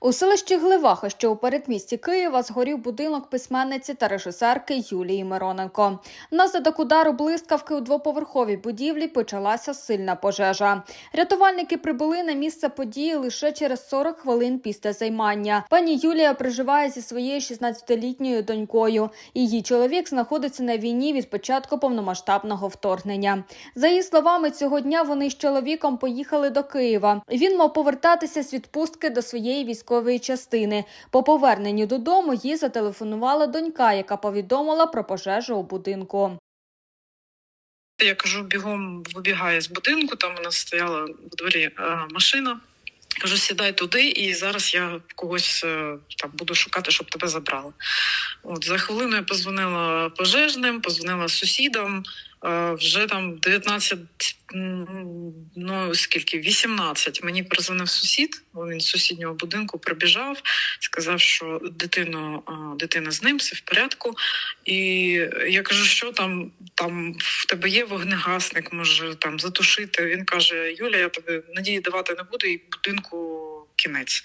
У селищі Гливаха, що у передмісті Києва, згорів будинок письменниці та режисерки Юлії Мироненко. Внаслідок удару блискавки у двоповерховій будівлі почалася сильна пожежа. Рятувальники прибули на місце події лише через 40 хвилин після займання. Пані Юлія проживає зі своєю 16-літньою донькою. Її чоловік знаходиться на війні від початку повномасштабного вторгнення. За її словами, цього дня вони з чоловіком поїхали до Києва. Він мав повертатися з відпустки до своєї військової частини. По поверненню додому їй зателефонувала донька, яка повідомила про пожежу у будинку. Я кажу, бігом вибігає з будинку, там у нас стояла в дворі е, машина. Кажу, сідай туди, і зараз я когось е, там буду шукати, щоб тебе забрали. От за хвилину я позвонила пожежним, позвонила сусідам. Е, вже там 19, м, ну скільки, 18. Мені перезвонив сусід. Він з сусіднього будинку прибіжав, сказав, що дитину, дитина з ним, все в порядку. І я кажу, що там, там в тебе є вогнегасник, може там затушити. Він каже: Юля, я тобі надії давати не буду, і будинку кінець.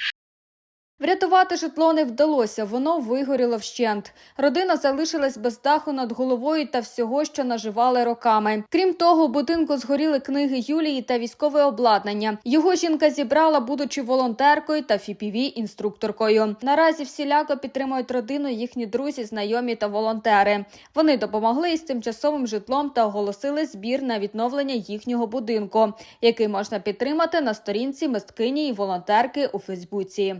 Врятувати житло не вдалося, воно вигоріло вщент. Родина залишилась без даху над головою та всього, що наживали роками. Крім того, у будинку згоріли книги Юлії та військове обладнання. Його жінка зібрала, будучи волонтеркою та fpv інструкторкою. Наразі всіляко підтримують родину їхні друзі, знайомі та волонтери. Вони допомогли із тимчасовим житлом та оголосили збір на відновлення їхнього будинку, який можна підтримати на сторінці мисткині і волонтерки у Фейсбуці.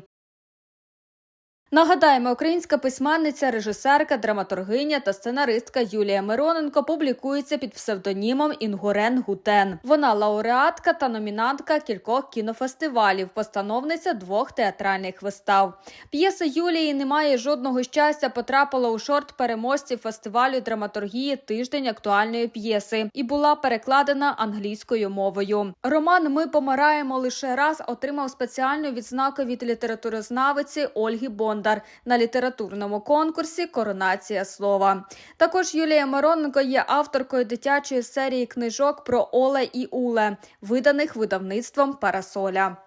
Нагадаємо, українська письменниця, режисерка, драматургиня та сценаристка Юлія Мироненко публікується під псевдонімом Інгурен Гутен. Вона лауреатка та номінантка кількох кінофестивалів, постановниця двох театральних вистав. П'єса Юлії Немає жодного щастя потрапила у шорт переможців фестивалю драматургії Тиждень актуальної п'єси і була перекладена англійською мовою. Роман Ми помираємо лише раз отримав спеціальну відзнаку від літературознавиці Ольги Бондар на літературному конкурсі Коронація слова. Також Юлія Мироненко є авторкою дитячої серії книжок про Оле і Уле, виданих видавництвом Парасоля.